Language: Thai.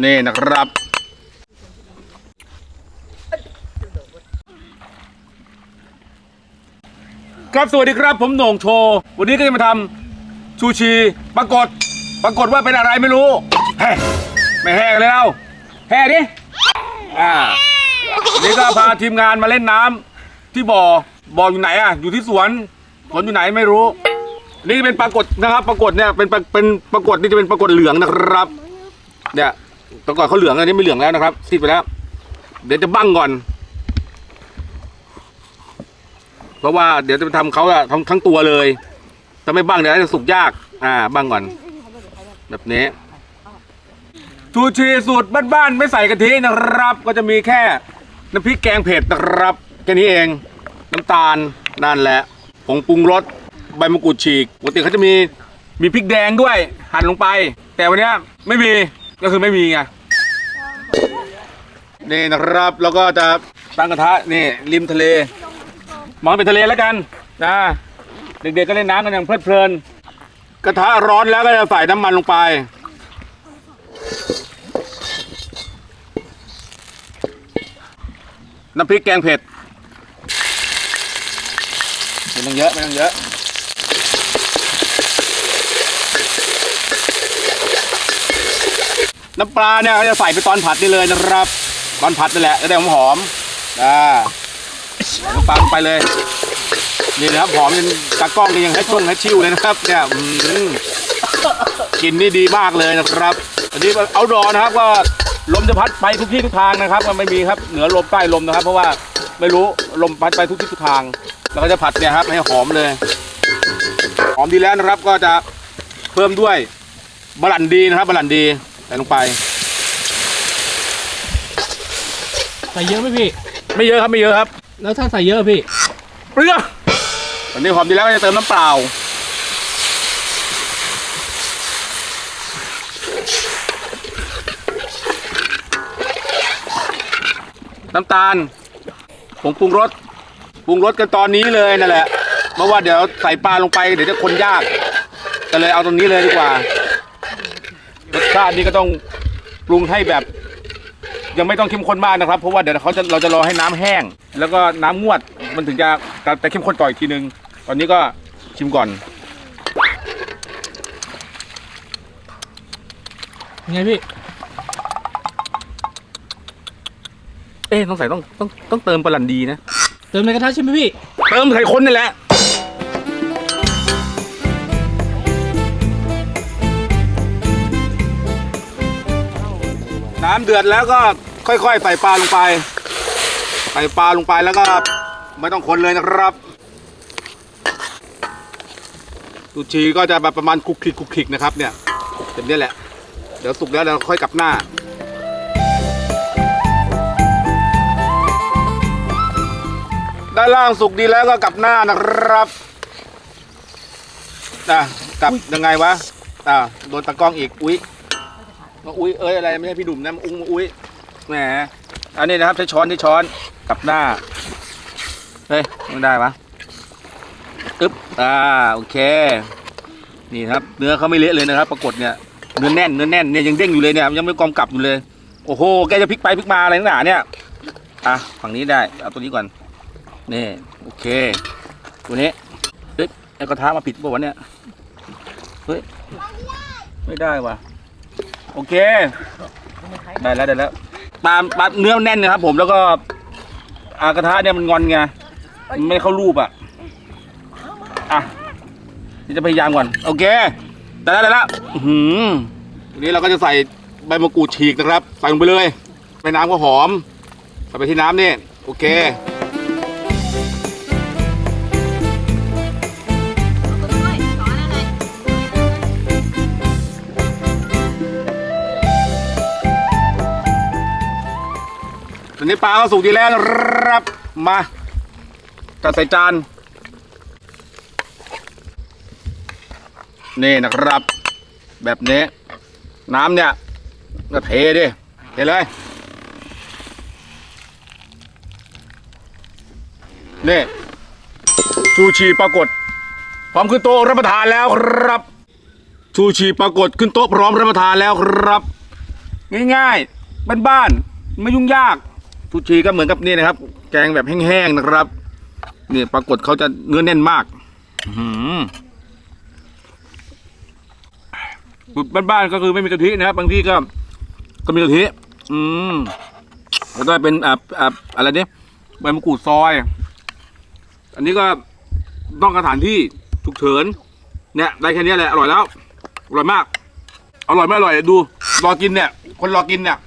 นี่นะครับ ครับสวัสดีครับผมโหน่งโชว์วันนี้ก็จะมาทำชูชีปรากฏปรากฏว่าเป็นอะไรไม่รู้แฮ่ไม่แห้กันเลยเราแห่ดิอ่านี่ก็พาทีมงานมาเล่นน้ำที่บ่อบ่ออยู่ไหนอะ อยู่ที่สวนสวนอยู่ไหนไม่รู้นี่เป็นปรากฏนะครับ ปรากฏเนี่ยเป็นเป็นปรากฏนี่จะเป็นปรากฏเหลืองนะครับ เนี่ย ปรากฏเขาเหลืองอันนี้ไม่เหลืองแล้วนะครับซีดไปแล้ว เดี๋ยวจะบั้งก่อน เพราะว่าเดี๋ยวจะไปทำเขาอะทั้งทั้งตัวเลยถ้าไม่บั้งเดี๋ยวจะสุกยาก อ่า บั้งก่อน แบบนี้ชูชีสูตรบ้านๆไม่ใส่กะทินะครับ ก็จะมีแค่น้ำพริกแกงเผ็ดนะครับแค่นี้เอง น้ำตาลนั่นแหละผงปรุงรสใบมะกรูดฉีกปกติเขาจะมีมีพริกแดงด้วยหั่นลงไป แต่วันนี้ไม่มี ก็คือไม่มีไงนี่นะครับแล้วก็จะตั้งกระทะนี่ริมทะเล มองเป็นทะเลแล้วกันนะเด็กๆก็เล่นน้ำกันอย่างเพลิดเพลิน กระทะร้อนแล้วก็จะใส่น้ำมันลงไป น้ำพริกแกงเผ็ดไม่ต้องเยอะไม่ต้องเยอะ น้ำปลาเนี่ยก็จะใส่ไปตอนผัดนี่เลยนะครับ ตอนผัดนี่แหละจะได้หอมๆอ่าน้ำปลาลงไปเลยนี่นะครับหอมจนตากล้องนี่ยังให้ช่วงให้ชิวเลยนะครับเนี่ยกลินนี่ดีมากเลยนะครับอันนี้เอาดอนะครับก็ลมจะพัดไปทุกที่ทุกทางนะครับ มันไม่มีครับเหนือลมใต้ลมนะครับ เพราะว่าไม่รู้ลมพัดไปทุกที่ทุกทาง แล้วก็จะผัดเนี่ยครับให้หอมเลย หอมดีแล้วนะครับก็จะเพิ่มด้วยบะหลั่นดีนะครับบะหลั่นดี ส่ลงไป ใส่เยอะไหมพี่ ไม่เยอะครับไม่เยอะครับแล้วถ้าใส่เยอะพี่ เปรี้ยวอันนี้หอมดีแล้วก็จะเติมน้ำเปล่า น้ำตาลผงปรุงรสปรุงรสกันตอนนี้เลยนั่นแหละเพราะว่าเดี๋ยวใส่ปลาลงไปเดี๋ยวจะคนยากก็เลยเอาตรงนี้เลยดีกว่ารส ชาตินี้ก็ต้องปรุงให้แบบ ยังไม่ต้องเข้มข้นมากนะครับ เพราะว่าเดี๋ยวเขาจะเราจะรอให้น้ำแห้ง แล้วก็น้ำงวดมันถึงจะจะเข้มข้นต่ออีกทีนึง ตอนนี้ก็ชิมก่อนไงพี่ เอ๊ะต้องใส่ต้องต้องต้องเติมปลาหลันดีนะ เติมในกระทะใช่ไหมพี่ เติมไข่ข้นนี่แหละ น้ำเดือดแล้วก็ค่อยๆใส่ปลาลงไป ใส่ปลาลงไปแล้วก็ไม่ต้องคนเลยนะครับตูชีก็จะแบบประมาณคลุกคลิกคลุกคลิกนะครับเนี่ยแบบนี้แหละ เดี๋ยวสุกแล้วเราค่อยกลับหน้าด้านล่างสุกดีแล้วก็กลับหน้านะครับอะกลับยังไงวะอะโดนตะกล้องอีก อุ้ย มาอุ้ยเอ้ยอะไรไม่ใช่พี่ดุ่มนะมาอุ้งมาอุ้ยแหมอันนี้นะครับใช้ช้อนใช้ช้อนกลับหน้าเฮ้ยไม่ได้ปะอึ๊บอ่าโอเค นี่ครับ เนื้อเขาไม่เละเลยนะครับ ปรากฏเนี่ยเนื้อแน่นเนื้อแน่นเนี่ยยังเด้งอยู่เลยเนี่ยยังไม่กรอมกลับอยู่เลย โอ้โหแกจะพลิกไปพลิกมาอะไรนักหนาเนี่ยอะฝั่งนี้ได้เอาตัวนี้ก่อนนี่โอเค ตัวนี้เฮ้ยไอ้กระทะมาผิดป่าวะเนี่ยเฮ้ยไม่ได้ว่ะ โอเค ได้แล้วได้แล้วปลาปลาเนื้อแน่นนะครับ ผมแล้วก็อากระทะเนี่ยมันงอนไงไม่เข้ารูปอะอะนี่จะพยายามก่อน โอเค ได้แล้วได้แล้วหือทีนี้เราก็จะใส่ใบมะกรูดฉีกนะครับ ใส่ลงไปเลย ไปน้ำก็หอมใส่ไปที่น้ำนี่ โอเค อนนี้ปลาก็สุกดีแล้วนะครับมาจัดใส่จานนี่นะครับ แบบนี้ น้ำเนี่ยก็เทดิเทเลยนี่ชูชีปรากฏ พร้อมขึ้นโต๊ะรับประทานแล้วครับ ชูชีปรากฏขึ้นโต๊ะพร้อมรับประทานแล้วครับ ง่ายๆบ้านๆไม่ยุ่งยาก ทุชีก็เหมือนกับนี่นะครับ แกงแบบแห้งๆนะครับนี่ปรากฏเขาจะเนื้อแน่นมากอื้อหือสูตรบ้านๆก็คือไม่มีกะทินะครับ บางที่ก็ ก็มีกะทิอืมแล้วก็เป็นอ่าอ่าอะไรเนี่ยใบมะกรูดซอย อันนี้ก็ต้องกระถานที่ฉุกเฉินเนี่ยได้แค่นี้แหละอร่อยแล้วอร่อยมากอร่อยไม่อร่อยดู รอกินเนี่ย คนรอกินเนี่ย